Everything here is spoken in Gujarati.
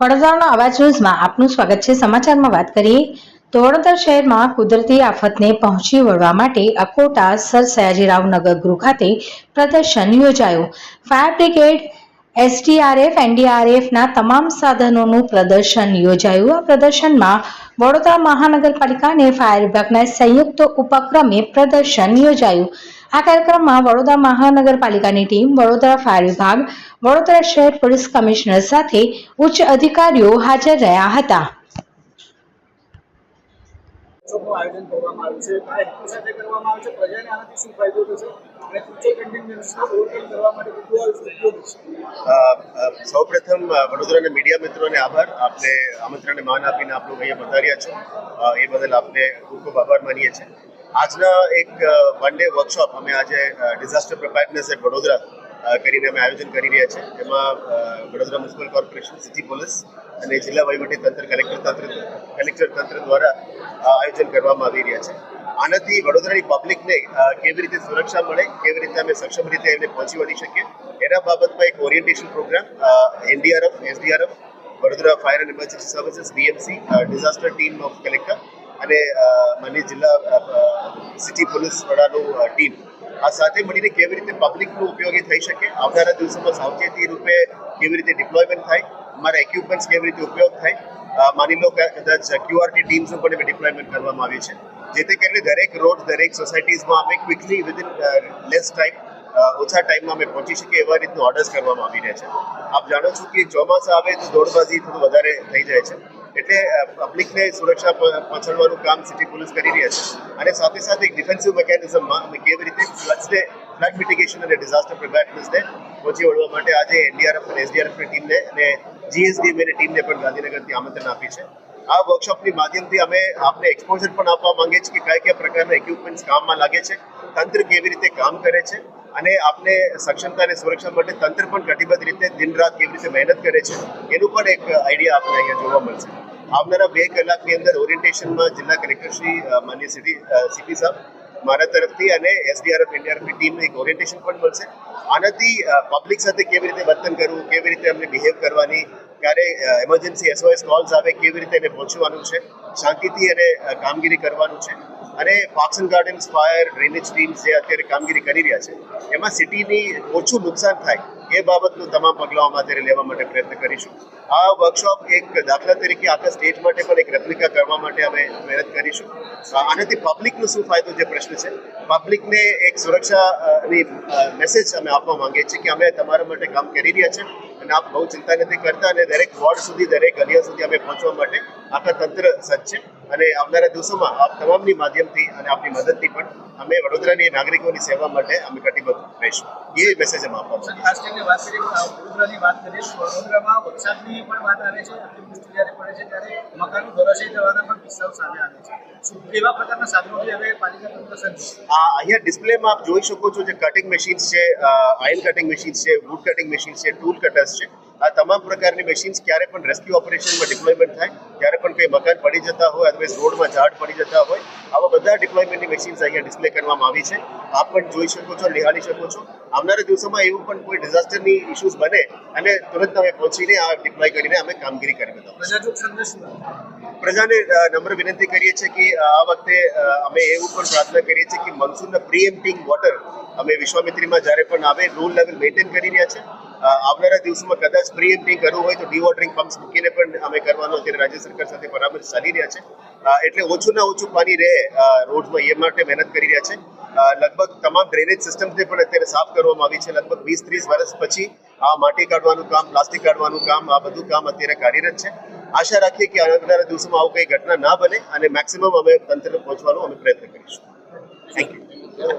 વડોદરાના અવાજ ન્યૂઝમાં આપનું સ્વાગત છે. સમાચારમાં વાત કરીએ તો વડોદરા શહેરમાં કુદરતી આફતને પહોંચી વળવા માટે અકોટા સર સયાજીરાવ નગર ગૃહ ખાતે પ્રદર્શન યોજાયું. ફાયર બ્રિગેડ, એસડીઆરએફ, એનડીઆરએફના તમામ સાધનોનું પ્રદર્શન યોજાયું. આ પ્રદર્શનમાં વડોદરા મહાનગરપાલિકા અને ફાયર વિભાગના સંયુક્ત ઉપક્રમે પ્રદર્શન યોજાયું. આ કાર્યક્રમમાં વડોદરા મહાનગરપાલિકાની ટીમ વડોદરા ફાયર વિભાગ વડોદરા શહેર પોલીસ કમિશનર સાથે ઉચ્ચ અધિકારીઓ હાજર રહ્યા હતા. સૌ આયોજન કરવામાં આવ્યું છે. કયા હેતુ સાથે કરવામાં આવે છે. પ્રજાને આનાથી શું ફાયદો થશે? અને ફ્યુચર કન્ટેનમેન્ટ્સને ઓવરકમ કરવા માટે કેટલું આ ઉપયોગી છે? અ, અ, સૌપ્રથમ અ, વડોદરાના મીડિયા મિત્રોને આભાર. આપને આમંત્રણને માન આપીને આપણું લોકો અહીંયા પધાર્યા છો. એ બદલ આપને ખૂબ ખૂબ આભાર માનીએ છીએ. આજના એક વન ડે વર્કશોપ અમે આજે ડિઝાસ્ટર પ્રિપેરનેસ એટ વડોદરા કરીને અમે આયોજન કરી રહ્યા છે એમાં Vadodara municipal corporation city police અને જિલ્લા વહીવટી તંત્ર કલેક્ટર તંત્ર કલેક્ટર તંત્ર દ્વારા આયોજન કરવામાં આવી રહ્યા છે. આનાથી વડોદરાની પબ્લિકને કેવી રીતે સુરક્ષા મળે, કેવી રીતે અમે સક્ષમ રીતે એમને પહોંચી વળી શકીએ, એના બાબતમાં એક orientation programme NDRF SDRF Vadodara fire and emergency services BMC disaster team of collector અને અ, જિલ્લા સિટી પોલીસ વડાનું ટીમ. આ સાથે મળીને કેવી રીતે પબ્લિકનું ઉપયોગી થઈ શકે? આવનારા દિવસોમાં સાવચેતી રૂપે કેવી રીતે ડિપ્લોયમેન્ટ થાય? અમારા ઇક્વિપમેન્ટ્સ કેવી રીતે ઉપયોગ થાય? માની લો કદાચ ક્યુઆરટી ટીમ્સનું પણ ડિપ્લોયમેન્ટ કરવામાં આવી છે. જેથી કરીને દરેક રોડ દરેક સોસાયટીઝમાં અમે ક્વિકલી વિધિન લેસ ટાઈમ ઓછા ટાઈમમાં અમે પહોંચી શકીએ એવા રીતનું ઓર્ડર્સ કરવામાં આવી રહ્યા છે. આપ જાણો છો કે ચોમાસા આવે તો દોડબાજી થોડું વધારે થઈ જાય છે. એટલે પબ્લિકને સુરક્ષા પહોંચાડવાનું કામ સિટી પોલીસ કરી રહ્યા છે. અને સાથે સાથે એક ડિફેન્સિવ મિકેનિઝમમાં અમે કેવી રીતે ફ્લડ્સને, ફ્લડ મિટિગેશન અને ડિઝાસ્ટર પ્રિપેરનેસને પહોંચી વળવા માટે આજે એનડીઆરએફ અને એસડીઆરએફની ટીમને અને જીએસડીએની ટીમને પણ ગાંધીનગરથી આમંત્રણ આપી છે. આ વર્કશોપની માધ્યમથી અમે આપને એક્સપોઝર પણ આપવા માંગીએ છીએ કે કયા કયા પ્રકારના ઇક્વિપમેન્ટ્સ કામમાં લાગે છે, તંત્ર કેવી રીતે કામ કરે છે અને આપને સક્ષમતા અને સુરક્ષા માટે તંત્ર પણ કટિબદ્ધ રીતે દિન રાત કેવી રીતે મહેનત કરે છે, એનું પણ એક આઈડિયા આપને અહીંયા જોવા મળશે. આવનારા બે કલાકની અંદર ઓરિએન્ટેશનમાં જિલ્લા કલેક્ટર શ્રી માન્ય સિટી સીપી સાહેબ મારા તરફથી અને એસડીઆરએફ એનડીઆરએફની ટીમને એક ઓરિએન્ટેશન પણ મળશે. આનાથી પબ્લિક સાથે કેવી રીતે વર્તન કરવું, કેવી રીતે અમને બિહેવ કરવાની, ક્યારે એમરજન્સી એસઓએસ કોલ્સ આવે, કેવી રીતે એને પહોંચવાનું છે, શાંતિથી અને કામગીરી કરવાનું છે અને parks and gardens fire drainage team જે અત્યારે કામગીરી કરી રહ્યા છે, એમાં સિટીની ઓછું નુકસાન થાય એ બાબતનું તમામ પગલાઓ અત્યારે લેવા માટે પ્રયત્ન કરીશું. આ વર્કશોપ એક દાખલા તરીકે આખા સ્ટેટ માટે પણ એક રેપ્લિકા કરવા માટે અમે મહેનત કરીશું. આનાથી પબ્લિકનો શું ફાયદો જે પ્રશ્ન છે? પબ્લિકને એક સુરક્ષાની મેસેજ અમે આપવા માંગીએ છીએ કે અમે તમારા માટે કામ કરી રહ્યા છે અને આપ બહુ ચિંતા નથી કરતા અને દરેક વોર્ડ સુધી, દરેક ગલિયા સુધી અમે પહોંચવા માટે આખા તંત્ર સજ્જ છે. અને આવનારા દિવસોમાં આપ તમામની માધ્યમથી અને આપની મદદથી પણ અમે વડોદરાની નાગરિકોની સેવા માટે અમે કટિબદ્ધ રહીશું. એ મેસેજ અમે આપવા માંગીએ ખાસ કરીને વાત કરીએ વડોદરાની વાત કરીએ વડોદરામાં વરસાદની પણ વાત આવે છે અતિવૃષ્ટિ જ્યારે પડે છે ત્યારે મકાનો ધરાશયી થવાના પણ કિસ્સાઓ સામે આવે છે. કેવા પ્રકારના સાધનોથી હવે પાલિકા તંત્ર સજ્જ અહીંયા ડિસ્પ્લેમાં આપ જોઈ શકો છો જે કટિંગ મશીન્સ છે આઇલ કટિંગ મશીન્સ છે વુડ કટિંગ મશીન્સ છે ટૂલ કટર્સ છે. આ તમામ પ્રકારની મશીન્સ ક્યારે પણ રેસ્ક્યુ ઓપરેશનમાં ડિપ્લોયમેન્ટ થાય ત્યારે પણ કંઈ મકાન પડી જતા હોય અથવા રોડમાં ઝાડ પડી જતા હોય આવા બધા ડિપ્લોયમેન્ટની મશીન્સ અહીંયા ડિસ્પ્લે કરવામાં આવી છે. આપ પણ જોઈ શકો છો નિહાળી શકો છો. આવનારા દિવસોમાં એવું પણ કોઈ ડિઝાસ્ટરની ઇશ્યુઝ બને અને તુરંત અમે પહોંચીને આ ડિપ્લોય કરીને અમે કામગીરી કરી આપે? પ્રજાને નમ્ર વિનંતી કરીએ છીએ કે આ વખતે અમે એવું પણ પ્રાર્થના કરીએ છીએ કે મનસૂનના પ્રીએમ્પ્ટિંગ વોટર અમે વિશ્વામિત્રીમાં જ્યારે પણ આવે રૂલ લેવલ મેન્ટેન કરી રહ્યા છે. આવનારા દિવસોમાં કદાચ પ્રીએમ્પ્ટિંગ કરવું હોય તો ડીવોટરિંગ પંપ્સ મૂકીને પણ અમે કરવાનો અત્યારે રાજ્ય સરકાર સાથે બરાબર ચાલી રહ્યા છે. એટલે ઓછું ના ઓછું પાણી રહે રોડમાં એ માટે મહેનત કરી રહ્યા છે. લગભગ તમામ ડ્રેનેજ સિસ્ટમને પણ અત્યારે સાફ કરવામાં આવી છે. લગભગ વીસ ત્રીસ વર્ષ પછી આ માટી કાઢવાનું કામ પ્લાસ્ટિક કાઢવાનું કામ, આ બધું કામ અત્યારે કાર્યરત છે. આશા રાખીએ કે આવનારા દિવસોમાં આવું કંઈ ઘટના ના બને અને મેક્સિમમ અમે તંત્રને પહોંચવાનો અમે પ્રયત્ન કરીશું. Thank you